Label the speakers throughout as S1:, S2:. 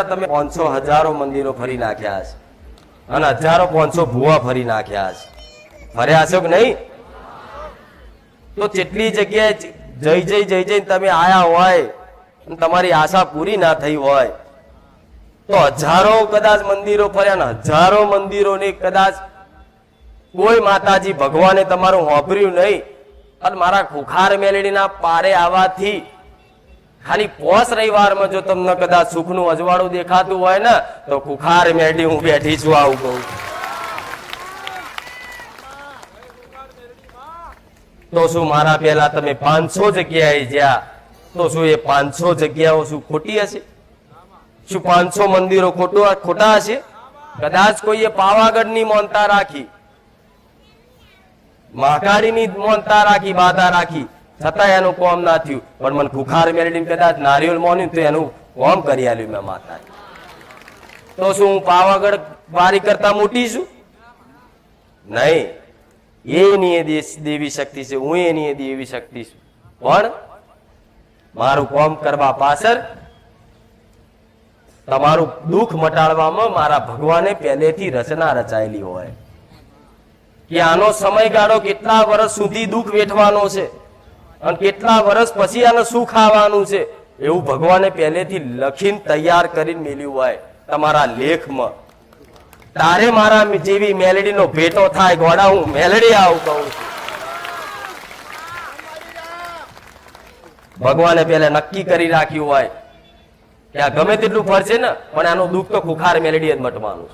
S1: તમે પાંચસો હજારો મંદિરો ફરી નાખ્યા છે અને હજારો પાંચસો ભૂવા ફરી નાખ્યા છે ફર્યા છો કે નહીં? તો જેટલી જગ્યાએ જઈ જઈ જઈ જઈ તમે આયા હોય તમારી આશા પૂરી ના થઈ હોય, તો હજારો કદાચ મંદિરો ફર્યા ને હજારો મંદિરોની કદાચ કોઈ માતાજી ભગવાને તમારું હોભર્યું નહીં. અને મારા ખુખાર મેલડીના પારે આવવાથી ખાલી પોસ રવિવારમાં જો તમને કદાચ સુખનું અજવાળું દેખાતું હોય ને, તો કુખાર મેળી હું બેઠી છું આવું કહું. તો શું મારા પહેલા તમે પાંચસો જગ્યાએ જ્યાં, તો શું એ પાંચસો જગ્યાઓ શું ખોટી હશે? શું પાંચસો મંદિરો ખોટું ખોટા હશે? કદાચ કોઈએ પાવાગઢની મોનતા રાખી મહાકાળીની મોનતા રાખી, બાધા રાખી છતાં એનું કોમ ના થયું. પણ મને ભૂખાર મેળવીને કદાચ નારિયેળ મોન્યું તો એનું કોમ કરી આલ્યું મેં માતા તો શું હું પાવાગઢ વારી કરતા મોટી છું? નહીં. એની દેવી શક્તિ છે, હું એની દેવી શક્તિ છું. પણ મારું કોમ કરવા પાછળ તમારું દુઃખ મટાડવામાં મારા ભગવાને પહેલેથી રચના રચાયેલી હોય. કે આનો સમયગાળો કેટલા વર્ષ સુધી દુઃખ વેઠવાનો છે? અને કેટલા વર્ષ પછી આને શું ખાવાનું છે? એવું ભગવાને પહેલેથી લખીને તૈયાર કરીને મેલ્યું હોય તમારા લેખમાં. તારે મારા જેવી મેલેડીનો ભેટો થાય, ગોડા, હું મેલેડી આવું કહું છું. ભગવાને પહેલા નક્કી કરી રાખ્યું હોય કે આ ગમે તેટલું ફરશે ને, પણ આનું દુઃખ તો ખુખાર મેલેડી જ મટવાનું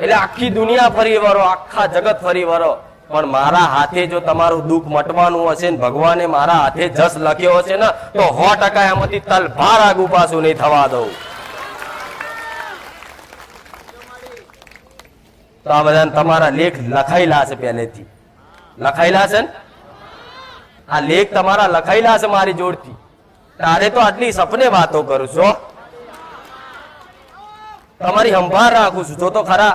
S1: એટલે આખી દુનિયા ફરી વરો આખા જગત ફરી વરો પણ મારા હાથે જો તમારું દુઃખ મટવાનું હશે ને ભગવાને મારા હાથે જસ લખ્યો હશે ને, તો સો ટકા એમાંથી તલભાર આગુ પાછું નહીં થવા દઉં. તો આ બધા તમારા લેખ લખાયેલા છે પહેલેથી. લખાયેલા છે ને? આ લેખ તમારા લખાયેલા છે મારી જોડથી. તારે તો આટલી સપને વાતો કરું છો તમારી સંભાળ રાખું છું. જો તો ખરા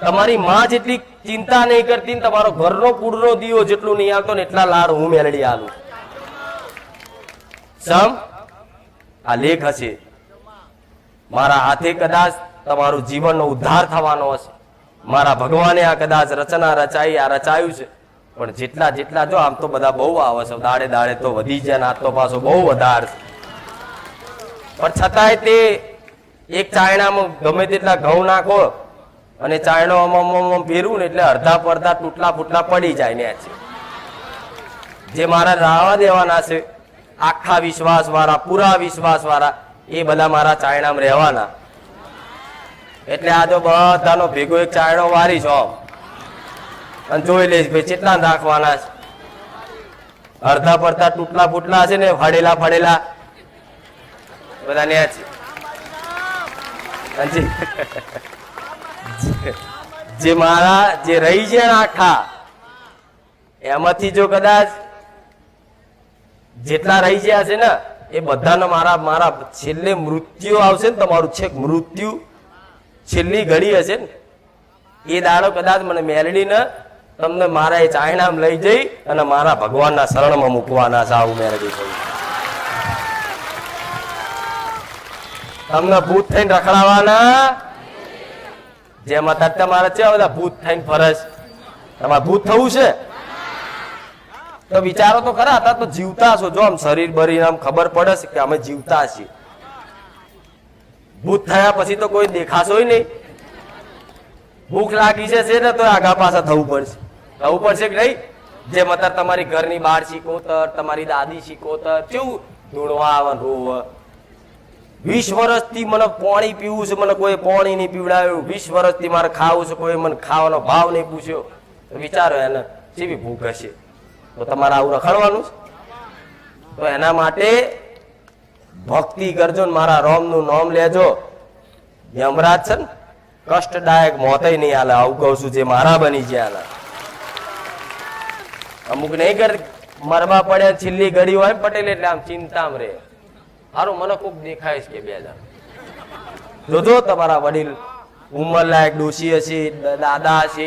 S1: તમારી માં જેટલી ચિંતા નહીં કરતી તમારો ઘરનો કુળનો દીવો જેટલું નહીં આવતો ને એટલા લાડ હું મેળડી આલું. સમ આ લેખ હશે. મારા હાથે કદાચ તમારું જીવનનો ઉદ્ધાર થવાનો હશે. મારા ભગવાને આ કદાચ રચના રચાઈ, આ રચાયું છે. પણ જેટલા જેટલા જો, આમ તો બધા બહુ આવે છે. દાડે દાડે તો વધી જાય ને આ તો પાછો બહુ વધાર છે. પણ છતાંય તે એક ચાયણામાં ગમે તેટલા ઘઉં નાખો અને ચાયણો આમ ફેરવું ને એટલે અડધા પડધા તૂટલા ફૂટલા પડી જાય ને જે મારા રાવા દેવાના છે, આખા વિશ્વાસ વાળા પૂરા વિશ્વાસ વાળા એ બધા મારા ચાયણામાં રહેવાના. એટલે આ તો બધાનો ભેગો એક ચાયણો વારી છો અને જોઈ લઈશ ભાઈ કેટલા નાખવાના છે. અડધા પડતા તૂટલા ફૂટલા છે ને, ફાડેલા ફાડેલા. બધા ન્યા છે. અને જે- મારા, જે રહી છે આખા, એમાંથી જો કદાચ જેટલા રહી ગયા છે ને, એ બધાને મારા મારા છેલ્લે મૃત્યુ આવશે ને, તમારું છેક મૃત્યુ છેલ્લી ઘડી હશે ને, એ દાડો કદાચ મને મેલડીને તમને મારા એ ચાયણામ લઈ જઈ અને મારા ભગવાનના શરણમાં મૂકવાના છે આવું મેલડી કહ્યું તમને ભૂત થઈને રખડાવાના જેમ અત્યારે તમારે છે બધા ભૂત થઈને ફરજ? તમારે ભૂત થવું છે? તો વિચારો તો ખરા હતા તો જીવતા છો. જો આમ શરીર બરીને આમ ખબર પડે છે કે અમે જીવતા છીએ. ભૂત થયા પછી તો કોઈ દેખાશો નહીં. ભૂખ લાગી છે ને, તો આગા પાછા થવું પડશે. થવું પડશે કે નહીં? જે અત્યારે તમારી ઘરની બહાર શીખોતર તમારી દાદી શીખોતર કેવું ધૂળવા આવે રોવે વીસ વર્ષથી મને પાણી પીવું છે, મને કોઈ પાણી નહીં પીવડાવ્યું. વીસ વર્ષથી મારે ખાવું છે, કોઈ મને ખાવાનો ભાવ નહીં પૂછ્યો. તો વિચારો એને, જેવી ભૂખ હશે. તો તમારે આવું રખડવાનું છે? તો એના માટે ભક્તિ કરજો ને મારા રોમનું નામ લેજો. યમરાજ છે ને, કષ્ટદાયક મોતે નહીં હાલે આવું કહું છું જે મારા બની ગયા હાલે અમુક નહીં કર મરવા પડે છેલ્લી ઘડી હોય પટેલ, એટલે આમ ચિંતામાં રહે. હારું, મને ખૂબ દેખાય છે કે બે જણ. જોજો, તમારા વડીલ ઉંમર લાયક ડોશી હશે દાદા હશે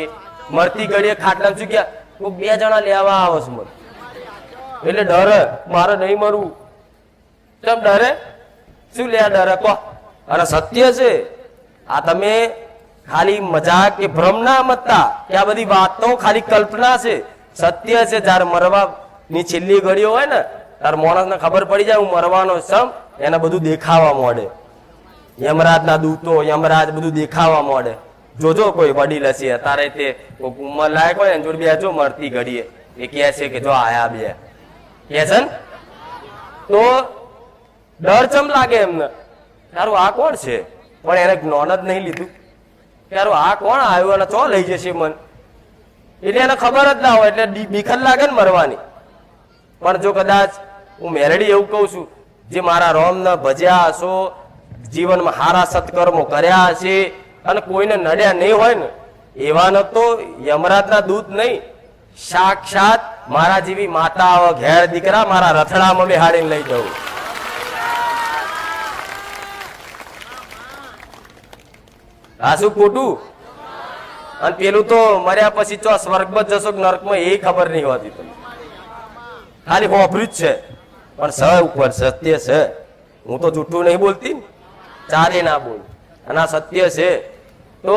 S1: મરતી ઘડીએ ખાટલા ગયા કોક બે જણા લેવા આવો છું મને. એટલે ડરે મારે નહીં મરવું. કેમ ડરે? શું લે ડરે? કહો અને સત્ય છે, આ તમે ખાલી મજાક કે ભ્રમ ના મતતા કે આ બધી વાતો ખાલી કલ્પના છે. સત્ય છે, જ્યારે મરવા ની છેલ્લી ઘડીઓ હોય ને ત્યારે માણસને ખબર પડી જાય, હું મરવાનો સમ એને બધું દેખાવા માંડે યમરાજના દૂતો, યમરાજ બધું દેખાવા મોડે જોજો કોઈ વડીલ હશે, તારે તે ઉંમર લાયક હોય ને જોડે બેજો મરતી ઘડીએ. એ કહે છે કે જો આયા બે. કહે છે ને? તો ડર ચમ લાગે એમને? તારું આ કોણ છે? પણ એને જ્ઞાન જ નહીં લીધું. તારું આ કોણ આવ્યું અને ચો લઈ જશે મન? એટલે એને ખબર જ ના હોય, એટલે બીખર લાગે ને મરવાની. પણ જો કદાચ હું મેરડી એવું કહું છું, જે મારા રોમને ભજ્યા હશો, જીવનમાં હારા સત્કર્મો કર્યા હશે અને કોઈને નડ્યા નહીં હોય ને એવાને તો યમરાજના દૂત નહીં. સાક્ષાત મારા જેવી માતા ઘેર દીકરા મારા રથડામાં બેહાડીને લઈ જવું. આ શું ખોટું? અને પેલું તો મર્યા પછી ચો સ્વર્ગમાં જશો નર્કમાં, એ ખબર નહીં હોતી તમને. ખાલી હોભર્યું જ છે. પણ સ ઉપર સત્ય છે. હું તો જૂઠું નહીં બોલતી. ચારે ના બોલ. અને આ સત્ય છે. તો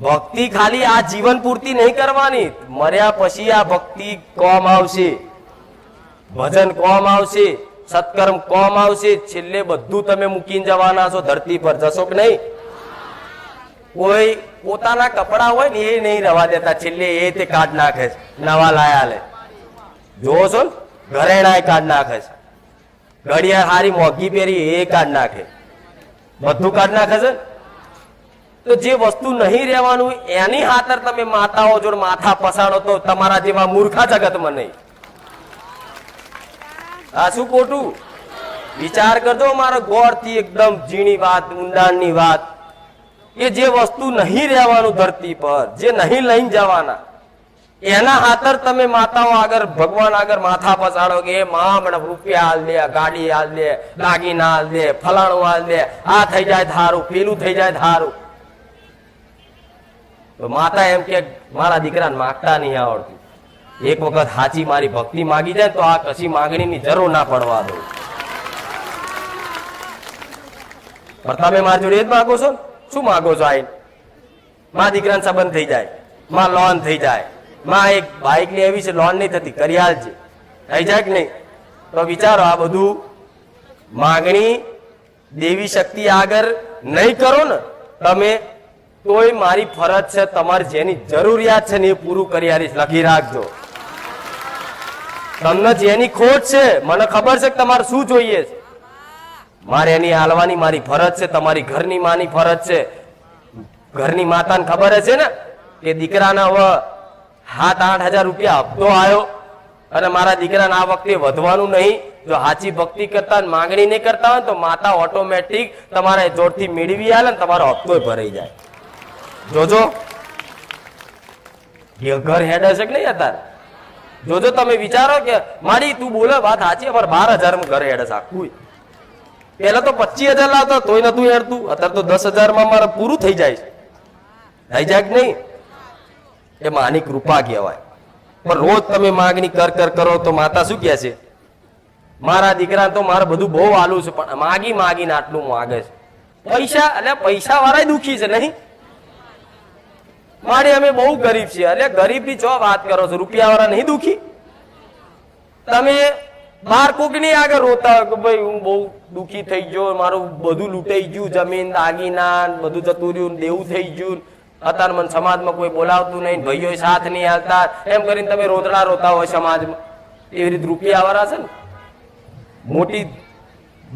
S1: ભક્તિ ખાલી આ જીવન પૂરતી નહીં કરવાની. મર્યા પછી આ ભક્તિ કોમ આવશે. ભજન કોમ આવશે. સત્કર્મ કોમ આવશે. છેલ્લે બધું તમે મૂકીને જવાના છો. ધરતી પર જશો કે નહીં? કોઈ પોતાના કપડા હોય ને એ નહીં રવા દેતા. છેલ્લે એ તે કાઢ નાખે નવા લાયા લે. જોવો છો ને? ઘરેણાય કાઢ નાખે છે. ઘડિયાળ હારી મોંઘી પહેરી એ કાઢ નાખે. બધું કાઢ નાખે છે? તો જે વસ્તુ નહીં રહેવાનું, એની હાતર તમે માતાઓ જોડે માથા પસાડો તો તમારા જેવા મૂર્ખા જગતમાં નહીં. આ શું ખોટું? વિચાર કરજો મારા ગોળથી એકદમ ઝીણી વાત, ઊંડાણની વાત એ જે વસ્તુ નહીં રહેવાનું ધરતી પર, જે નહીં લઈને જવાના એના હાથર તમે માતાઓ આગળ ભગવાન આગળ માથા પસાડો કે માં મને રૂપિયા હાલ દે, ગાડી હાલ દે, દાગીના હાલ દે, ફલાણું હાલ દે, આ થઈ જાય ધારું, પેલું થઈ જાય ધારું. માતા એમ કે, મારા દીકરાને માગતા નહીં આવડતું. એક વખત હાચી મારી ભક્તિ માગી જાય તો આ કશી માગણીની જરૂર ના પડવા દો પણ તમે મારી જોડે જ માગો છો શું માગો છો આઈ મા દીકરાને સંબંધ થઈ જાય. માં લોન થઈ જાય. માં એક બાઇકની એવી છે, લોન નહીં થતી કરી છે. થઈ જાય કે નહીં? તો વિચારો, આ બધું માગણી દેવી શક્તિ આગળ નહીં કરો ને, તમે તોય મારી ફરજ છે, તમારે જેની જરૂરિયાત છે ને એ પૂરું કરી આવીશ લખી રાખજો. તમને જેની ખોટ છે, મને ખબર છે કે તમારે શું જોઈએ છે. મારે એની હાલવાની મારી ફરજ છે, તમારી ઘરની માની ફરજ છે. ઘરની માતાને ખબર છે ને, કે દીકરાના સાત, આઠ હજાર રૂપિયા હપ્તો આવ્યો અને મારા દીકરાને આ વખતે વધવાનું નહીં. જો સાચી ભક્તિ કરતા માંગણી નહીં કરતા હોય તો માતા ઓટોમેટિક તમારા જોડથી મેળવી આવે ને તમારો હપ્તો ભરાઈ જાય. જોજો. ઘર હેડે છે કે નહીં અત્યારે? જોજો, તમે વિચારો કે મારી તું બોલે વાત સાચી પણ બાર હજાર ઘર હેડે આખું. પેલા તો પચીસ હજાર લાવતા, તોય નતું હેડતું. અત્યારે તો દસ હજારમાં મારે પૂરું થઈ જાય થઈ જાય કે નહીં? એ માની કૃપા કહેવાય. પણ રોજ તમે માગણી કર કર કરો તો માતા શું કહે છે? મારા દીકરા તો મારે બધું બહુ આલું છે, પણ માગી માગીને આટલું માગે છે. પૈસા, એટલે પૈસા વાળા દુખી છે, નહીં? મારે અમે બહુ ગરીબ છીએ, એટલે ગરીબની જો વાત કરો છો? રૂપિયા વાળા નહીં દુખી? તમે બાર કોકની આગળ રોતા કે ભાઈ હું બહુ દુખી થઈ ગયો, મારું બધું લૂંટાઈ ગયું, જમીન દાગીના બધું જતું રહ્યું દેવું થઈ ગયું અત્યારે મને સમાજમાં કોઈ બોલાવતું નહીં, ભાઈઓ સાથ નહીં હાલતા એમ કરીને તમે રોતડા રોતા હોય સમાજમાં. એવી રીતે રૂપિયા વાળા છે ને. મોટી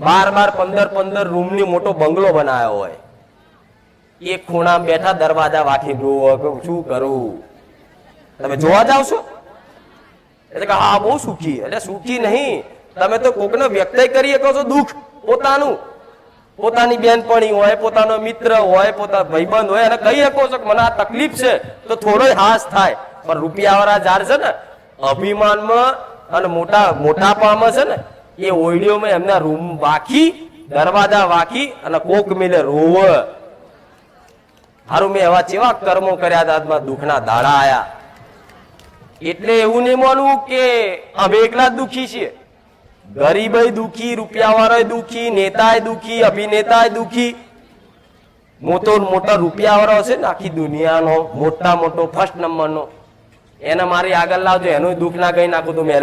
S1: બાર બાર પંદર પંદર રૂમની મોટો બંગલો બનાવ્યો હોય. એ ખૂણામાં બેઠા દરવાજા વાંખી જોવો શું કરું? તમે જોવા જાવ છો? એટલે કે હા, બહુ સુખી, એટલે સુખી નહીં. તમે તો કોકનો વ્યક્ત કરી શકો છો, દુઃખ પોતાનું. પોતાની બેનપણી હોય, પોતાનો મિત્ર હોય, પોતા ભાઈબંધ હોય અને કહી શકો છો મને આ તકલીફ છે, તો થોડો હાસ થાય. પણ રૂપિયાવાળા જાર છે ને, અભિમાનમાં અને મોટા, મોટાપામાં છે ને, એ ઓઈડીઓમાં એમના રૂમ વાકી દરવાજા વાકી અને કોક મિલે રોવ. હારું મેં એવા ચેવા કર્મો કર્યા હતા દુઃખના દાડા આયા. એટલે એવું નહીં માનવું કે અમે એકલા જ દુઃખી છીએ. ગરીબય દુખી, રૂપિયાવાળાય દુખી, નેતાય દુખી, અભિનેતાય દુખી. મોટો મોટો રૂપિયાવાળો છે ને આખી દુનિયાનો, મોટા મોટો ફર્સ્ટ નંબરનો એને મારી આગળ લાવજો, એનું દુઃખ ના કહી નાખું તો મેં